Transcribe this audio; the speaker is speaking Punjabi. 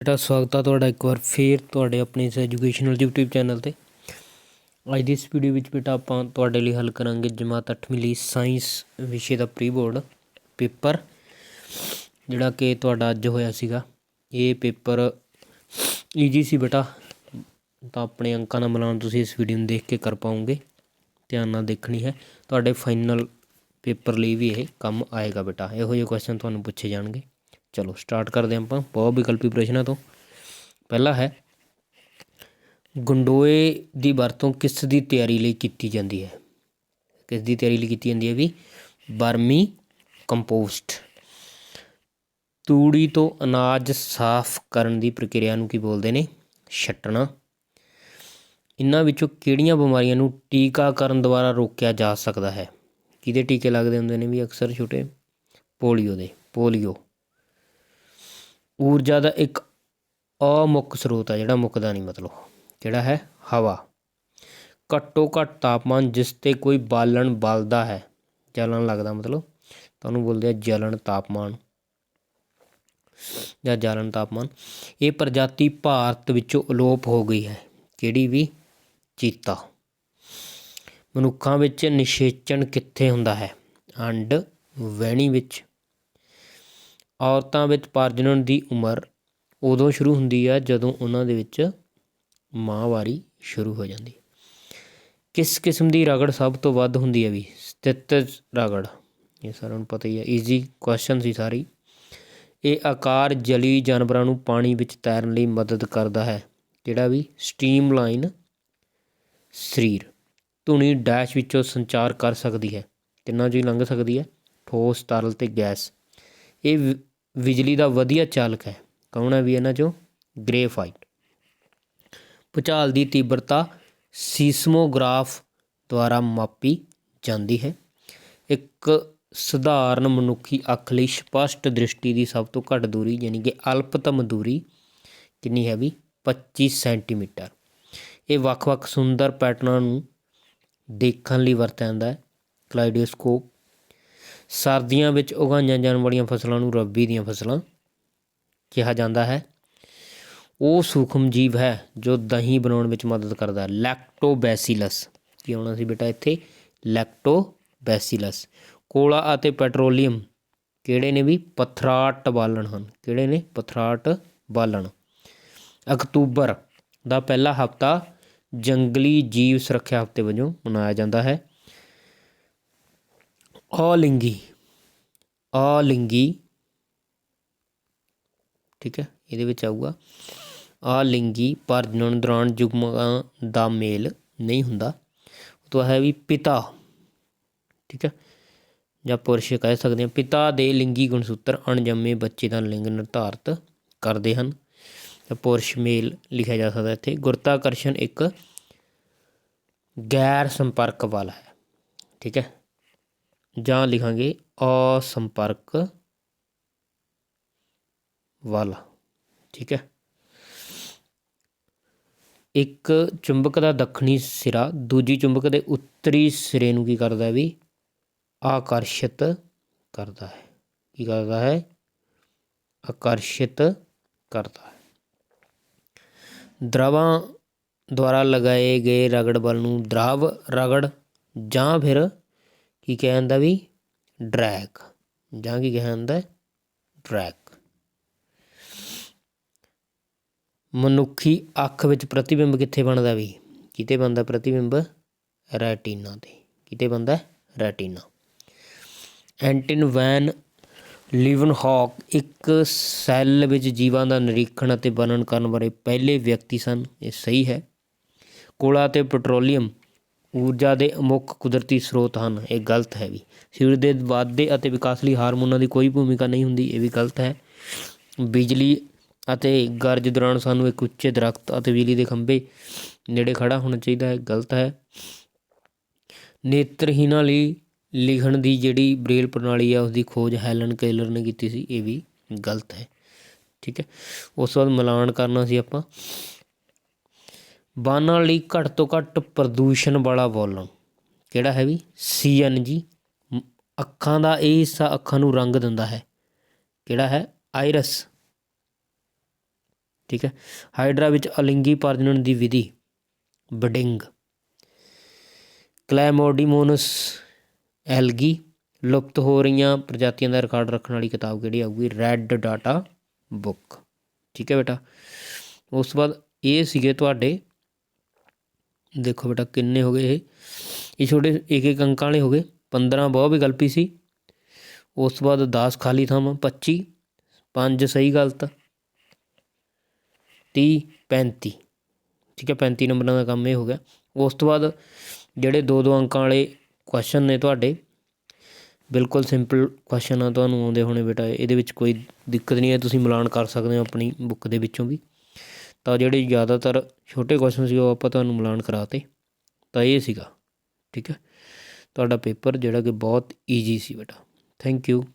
ਬੇਟਾ, ਸਵਾਗਤ ਹੈ ਤੁਹਾਡਾ ਇੱਕ ਵਾਰ ਫੇਰ ਤੁਹਾਡੇ ਆਪਣੇ ਇਸ ਐਜੂਕੇਸ਼ਨਲ YouTube ਚੈਨਲ ਤੇ। ਅੱਜ ਦੀ ਇਸ ਵੀਡੀਓ ਵਿੱਚ ਬੇਟਾ, ਆਪਾਂ ਤੁਹਾਡੇ ਲਈ ਹੱਲ ਕਰਾਂਗੇ ਜਮਾਤ 8ਵੀਂ ਲਈ ਸਾਇੰਸ ਵਿਸ਼ੇ ਦਾ ਪ੍ਰੀ ਬੋਰਡ ਪੇਪਰ ਜਿਹੜਾ ਕਿ ਤੁਹਾਡਾ ਅੱਜ ਹੋਇਆ ਸੀਗਾ। ਇਹ ਪੇਪਰ ਈਜੀ ਸੀ ਬੇਟਾ, ਤਾਂ ਆਪਣੇ ਅੰਕਾਂ ਨਾਲ ਮਿਲਾਉਣ ਤੁਸੀਂ ਇਸ ਵੀਡੀਓ ਨੂੰ ਦੇਖ ਕੇ ਕਰ ਪਾਓਗੇ। ਧਿਆਨ ਨਾਲ ਦੇਖਣੀ ਹੈ। ਤੁਹਾਡੇ ਫਾਈਨਲ ਪੇਪਰ ਲਈ ਵੀ ਇਹ ਕੰਮ ਆਏਗਾ ਬੇਟਾ। ਇਹੋ ਜਿਹੇ ਕੁਐਸਚਨ ਤੁਹਾਨੂੰ ਪੁੱਛੇ ਜਾਣਗੇ। ਚਲੋ ਸਟਾਰਟ ਕਰਦੇ ਹਾਂ ਆਪਾਂ, ਬਹੁਤ ਵਿਕਲਪੀ ਪ੍ਰਸ਼ਨਾਂ ਤੋਂ। ਪਹਿਲਾ ਹੈ, ਗੰਡੋਏ ਦੀ ਵਰਤੋਂ ਕਿਸ ਦੀ ਤਿਆਰੀ ਲਈ ਕੀਤੀ ਜਾਂਦੀ ਹੈ? ਕਿਸ ਦੀ ਤਿਆਰੀ ਲਈ ਕੀਤੀ ਜਾਂਦੀ ਹੈ ਵੀ? ਬਰਮੀ ਕੰਪੋਸਟ। ਤੂੜੀ ਤੋਂ ਅਨਾਜ ਸਾਫ਼ ਕਰਨ ਦੀ ਪ੍ਰਕਿਰਿਆ ਨੂੰ ਕੀ ਬੋਲਦੇ ਨੇ? ਛੱਟਣਾ। ਇਹਨਾਂ ਵਿੱਚੋਂ ਕਿਹੜੀਆਂ ਬਿਮਾਰੀਆਂ ਨੂੰ ਟੀਕਾਕਰਨ ਦੁਆਰਾ ਰੋਕਿਆ ਜਾ ਸਕਦਾ ਹੈ? ਕਿਹਦੇ ਟੀਕੇ ਲੱਗਦੇ ਹੁੰਦੇ ਨੇ ਵੀ ਅਕਸਰ ਛੋਟੇ? ਪੋਲੀਓ ਦੇ, ਪੋਲੀਓ। ਊਰਜਾ ਦਾ ਇੱਕ ਅਮੁੱਖ ਸਰੋਤ ਹੈ ਜਿਹੜਾ ਮੁੱਕਦਾ ਨਹੀਂ ਮਤਲਬ। ਕਿਹੜਾ ਹੈ? ਹਵਾ। ਘੱਟੋ ਘੱਟ ਤਾਪਮਾਨ ਜਿਸ ਤੇ ਕੋਈ ਬਾਲਣ ਬਲਦਾ ਹੈ, ਜਲਣ ਲੱਗਦਾ ਮਤਲਬ ਤੁਹਾਨੂੰ ਬੋਲਦੇ ਆ ਜਲਣ ਤਾਪਮਾਨ ਜਾਂ ਜਲਣ ਤਾਪਮਾਨ। ਇਹ ਪ੍ਰਜਾਤੀ ਭਾਰਤ ਵਿੱਚੋਂ ਅਲੋਪ ਹੋ ਗਈ ਹੈ, ਕਿਹੜੀ ਵੀ? ਚੀਤਾ। ਮਨੁੱਖਾਂ ਵਿੱਚ ਨਿਸ਼ੇਚਣ ਕਿੱਥੇ ਹੁੰਦਾ ਹੈ? ਅੰਡ ਵਹਿਣੀ ਵਿੱਚ। ਔਰਤਾਂ ਵਿੱਚ ਪ੍ਰਜਨਨ ਦੀ ਉਮਰ ਉਦੋਂ ਸ਼ੁਰੂ ਹੁੰਦੀ ਹੈ ਜਦੋਂ ਉਹਨਾਂ ਦੇ ਵਿੱਚ ਮਾਹਵਾਰੀ ਸ਼ੁਰੂ ਹੋ ਜਾਂਦੀ ਕਿਸ ਕਿਸਮ ਦੀ ਰਗੜ ਸਭ ਤੋਂ ਵੱਧ ਹੁੰਦੀ ਹੈ ਵੀ? ਸਥਿਤ ਰਗੜ। ਇਹ ਸਾਰਿਆਂ ਨੂੰ ਪਤਾ ਹੀ ਹੈ ਈਜ਼ੀ ਕੁਐਸਚਨ ਸੀ ਸਾਰੀ। ਇਹ ਆਕਾਰ ਜਲੀ ਜਾਨਵਰਾਂ ਨੂੰ ਪਾਣੀ ਵਿੱਚ ਤੈਰਨ ਲਈ ਮਦਦ ਕਰਦਾ ਹੈ। ਜਿਹੜਾ ਵੀ ਸਟ੍ਰੀਮਲਾਈਨ ਸਰੀਰ ਧੁਨੀ ਡੈਸ਼ ਵਿੱਚੋਂ ਸੰਚਾਰ ਕਰ ਸਕਦੀ ਹੈ। ਤਿੰਨਾਂ ਚੋਂ ਹੀ ਲੰਘ ਸਕਦੀ ਹੈ। ਠੋਸ ਤਰਲ ਤੇ ਗੈਸ। ਇਹ ਵਿ- ਬਿਜਲੀ ਦਾ ਵਧੀਆ ਚਾਲਕ ਹੈ। ਕੌਣ ਹੈ ਵੀ ਇਹਨਾਂ ਚੋਂ? ਗ੍ਰੇਫਾਈਟ। ਭੂਚਾਲ ਦੀ ਤੀਬਰਤਾ ਸੀਸਮੋਗ੍ਰਾਫ ਦੁਆਰਾ ਮਾਪੀ ਜਾਂਦੀ ਹੈ। ਇੱਕ ਸਧਾਰਨ ਮਨੁੱਖੀ ਅੱਖ ਲਈ ਸਪਸ਼ਟ ਦ੍ਰਿਸ਼ਟੀ ਦੀ ਸਭ ਤੋਂ ਘੱਟ ਦੂਰੀ ਯਾਨੀ ਕਿ ਅਲਪਤਮ ਦੂਰੀ ਕਿੰਨੀ ਹੈ ਵੀ? 25 ਸੈਂਟੀਮੀਟਰ। ਇਹ ਵੱਖ-ਵੱਖ ਸੁੰਦਰ ਪੈਟਰਨਾਂ ਨੂੰ ਦੇਖਣ ਲਈ ਵਰਤਿਆ ਜਾਂਦਾ ਹੈ। ਕਲਾਈਡੋਸਕੋਪ ਸਰਦੀਆਂ ਵਿੱਚ ਉਗਾਈਆਂ ਜਾਣ ਵਾਲੀਆਂ ਫਸਲਾਂ ਨੂੰ ਰਬੀ ਦੀਆਂ ਫਸਲਾਂ ਕਿਹਾ ਜਾਂਦਾ ਹੈ। ਉਹ ਸੂਖਮ ਜੀਵ ਹੈ ਜੋ ਦਹੀਂ ਬਣਾਉਣ ਵਿੱਚ ਮਦਦ ਕਰਦਾ ਹੈ। ਲੈਕਟੋਬੈਸੀਲਸ ਕੀ ਆਉਣਾ ਸੀ ਬੇਟਾ ਇੱਥੇ? ਲੈਕਟੋਬੈਸੀਲਸ ਕੋਲਾ ਅਤੇ ਪੈਟਰੋਲੀਅਮ ਕਿਹੜੇ ਨੇ ਵੀ? ਪਥਰਾਟ ਬਾਲਣ ਹਨ। ਕਿਹੜੇ ਨੇ? ਪਥਰਾਟ ਬਾਲਣ। ਅਕਤੂਬਰ ਦਾ ਪਹਿਲਾ ਹਫਤਾ ਜੰਗਲੀ ਜੀਵ ਸੁਰੱਖਿਆ ਹਫ਼ਤੇ ਵਜੋਂ ਮਨਾਇਆ ਜਾਂਦਾ ਹੈ। ਅਲਿੰਗੀ ਅਲਿੰਗੀ, ਠੀਕ ਹੈ, ਇਹਦੇ ਵਿੱਚ ਆਊਗਾ। ਅਲਿੰਗੀ ਪ੍ਰਜਨਨ ਦੌਰਾਨ ਜੁਗਮਾਂ ਦਾ ਮੇਲ ਨਹੀਂ ਹੁੰਦਾ। ਉਹ ਤੋਂ ਹੈ ਵੀ ਪਿਤਾ, ਠੀਕ ਹੈ, ਜਾਂ ਪੁਰਸ਼ ਕਹਿ ਸਕਦੇ ਹਾਂ। ਪਿਤਾ ਦੇ ਲਿੰਗੀ ਗੁਣਸੂਤਰ ਅਣਜੰਮੇ ਬੱਚੇ ਦਾ ਲਿੰਗ ਨਿਰਧਾਰਤ ਕਰਦੇ ਹਨ। ਤਾਂ ਪੁਰਸ਼ ਮੇਲ ਲਿਖਿਆ ਜਾ ਸਕਦਾ ਇੱਥੇ। ਗੁਰਤਾਕਰਸ਼ਣ ਇੱਕ ਗੈਰ ਸੰਪਰਕ ਵਾਲਾ ਹੈ, ਠੀਕ ਹੈ। ਜਾਂ ਲਿਖਾਂਗੇ ਅਸੰਪਰਕ ਵਾਲਾ। ਠੀਕ ਹੈ? ਇੱਕ ਚੁੰਬਕ ਦਾ ਦੱਖਣੀ ਸਿਰਾ, ਦੂਜੀ ਚੁੰਬਕ ਦੇ ਉੱਤਰੀ ਸਿਰੇ ਨੂੰ ਕੀ ਕਰਦਾ ਹੈ ਵੀ? ਆਕਰਸ਼ਿਤ ਕਰਦਾ ਹੈ। ਕੀ ਕਰਦਾ ਹੈ? ਆਕਰਸ਼ਿਤ ਕਰਦਾ ਹੈ। ਦਰਵਾਂ ਦੁਆਰਾ ਲਗਾਏ ਗਏ ਰਗੜ ਬਲ ਨੂੰ ਦਰਾਵ ਰਗੜ ਜਾਂ ਫਿਰ ਕੀ ਕਿਹਾ ਜਾਂਦਾ ਵੀ? ਡਰੈਗ। ਜਾਂ ਕੀ ਕਿਹਾ ਜਾਂਦਾ? ਡਰੈਗ। ਮਨੁੱਖੀ ਅੱਖ ਵਿੱਚ ਪ੍ਰਤੀਬਿੰਬ ਕਿੱਥੇ ਬਣਦਾ ਵੀ? ਕਿਤੇ ਬਣਦਾ ਪ੍ਰਤੀਬਿੰਬ? ਰੈਟੀਨਾ ਤੇ। ਕਿਤੇ ਬਣਦਾ? ਰੈਟੀਨਾ। ਐਂਟਨ ਵੈਨ ਲਿਵਨਹੌਕ ਇੱਕ ਸੈੱਲ ਵਿੱਚ ਜੀਵਾਂ ਦਾ ਨਿਰੀਖਣ ਅਤੇ ਵਰਣਨ ਕਰਨ ਬਾਰੇ ਪਹਿਲੇ ਵਿਅਕਤੀ ਸਨ। ਇਹ ਸਹੀ ਹੈ। ਕੋਲਾ ਅਤੇ ਪੈਟਰੋਲੀਅਮ ਊਰਜਾ ਦੇ ਅਮੁੱਖ ਕੁਦਰਤੀ ਸਰੋਤ ਹਨ। ਇਹ ਗਲਤ ਹੈ ਵੀ। ਸਰੀਰ ਦੇ ਵਾਧੇ ਅਤੇ ਵਿਕਾਸ ਲਈ ਹਾਰਮੋਨਾਂ ਦੀ ਕੋਈ ਭੂਮਿਕਾ ਨਹੀਂ ਹੁੰਦੀ, ਇਹ ਵੀ ਗਲਤ ਹੈ। ਬਿਜਲੀ ਅਤੇ ਗਰਜ ਦੌਰਾਨ ਸਾਨੂੰ ਇੱਕ ਉੱਚੇ ਦਰਖਤ ਅਤੇ ਬਿਜਲੀ ਦੇ ਖੰਭੇ ਨੇੜੇ ਖੜਾ ਹੋਣਾ ਚਾਹੀਦਾ ਹੈ। ਗਲਤ ਹੈ। ਨੇਤਰਹੀਣਾਂ ਲਈ ਲਿਖਣ ਦੀ ਜਿਹੜੀ ਬ੍ਰੇਲ ਪ੍ਰਣਾਲੀ ਆ ਉਸ ਦੀ ਖੋਜ ਹੈਲਨ ਕੇਲਰ ਨੇ ਕੀਤੀ ਸੀ, ਇਹ ਵੀ ਗਲਤ ਹੈ। ਠੀਕ ਹੈ। ਉਸ ਤੋਂ ਬਾਅਦ ਮਿਲਾਨ ਕਰਨਾ ਸੀ ਆਪਾਂ। ਵਾਹਨਾਂ ਲਈ ਘੱਟ ਤੋਂ ਘੱਟ ਪ੍ਰਦੂਸ਼ਣ ਵਾਲਾ ਬਾਲਣ ਕਿਹੜਾ ਹੈ ਵੀ? ਸੀ ਐੱਨ ਜੀ ਅੱਖਾਂ ਦਾ ਇਹ ਹਿੱਸਾ ਅੱਖਾਂ ਨੂੰ ਰੰਗ ਦਿੰਦਾ ਹੈ। ਕਿਹੜਾ ਹੈ? ਆਇਰਸ। ਠੀਕ ਹੈ। ਹਾਈਡਰਾ ਵਿੱਚ ਅਲਿੰਗੀ ਪ੍ਰਜਨਨ ਦੀ ਵਿਧੀ। Budding Chlamydomonas algae. ਲੁਪਤ ਹੋ ਰਹੀਆਂ ਪ੍ਰਜਾਤੀਆਂ ਦਾ ਰਿਕਾਰਡ ਰੱਖਣ ਵਾਲੀ ਕਿਤਾਬ ਕਿਹੜੀ ਆਊਗੀ? Red data book. ਠੀਕ ਹੈ ਬੇਟਾ। ਉਸ ਤੋਂ ਬਾਅਦ ਇਹ ਸੀਗੇ ਤੁਹਾਡੇ ਦੇਖੋ ਬੇਟਾ ਕਿੰਨੇ ਹੋ ਗਏ ਇਹ। ਇਹ ਛੋਟੇ ਇੱਕ ਇੱਕ ਅੰਕਾਂ ਵਾਲੇ ਹੋ ਗਏ। 15 ਬਹੁਤ ਵਿਕਲਪੀ ਸੀ। ਉਸ ਤੋਂ ਬਾਅਦ 10 ਖਾਲੀ ਥਾਵਾਂ 25 5 ਸਹੀ ਗਲਤ 30 35 ਠੀਕ ਹੈ 35 ਨੰਬਰਾਂ ਦਾ ਕੰਮ ਇਹ ਹੋ ਗਿਆ। ਉਸ ਤੋਂ ਬਾਅਦ ਜਿਹੜੇ ਦੋ ਦੋ ਅੰਕਾਂ ਵਾਲੇ ਕੁਐਸਚਨ ਨੇ ਤੁਹਾਡੇ, ਬਿਲਕੁਲ ਸਿੰਪਲ ਕੁਐਸਚਨ ਆ, ਤੁਹਾਨੂੰ ਆਉਂਦੇ ਹੋਣੇ ਬੇਟਾ। ਇਹਦੇ ਵਿੱਚ ਕੋਈ ਦਿੱਕਤ ਨਹੀਂ ਹੈ, ਤੁਸੀਂ ਮਿਲਾਨ ਕਰ ਸਕਦੇ ਹੋ ਆਪਣੀ ਬੁੱਕ ਦੇ ਵਿੱਚੋਂ ਵੀ। ਤਾਂ ਜਿਹੜੇ ਜ਼ਿਆਦਾਤਰ ਛੋਟੇ ਕੁਐਸਚਨ ਸੀ ਉਹ ਆਪਾਂ ਤੁਹਾਨੂੰ ਮਿਲਾਨ ਕਰਾਤੇ, ਤਾਂ ਇਹ ਸੀਗਾ, ਠੀਕ ਹੈ? ਤੁਹਾਡਾ ਪੇਪਰ ਜਿਹੜਾ ਕਿ ਬਹੁਤ ਈਜੀ ਸੀ ਬੇਟਾ ਥੈਂਕ ਯੂ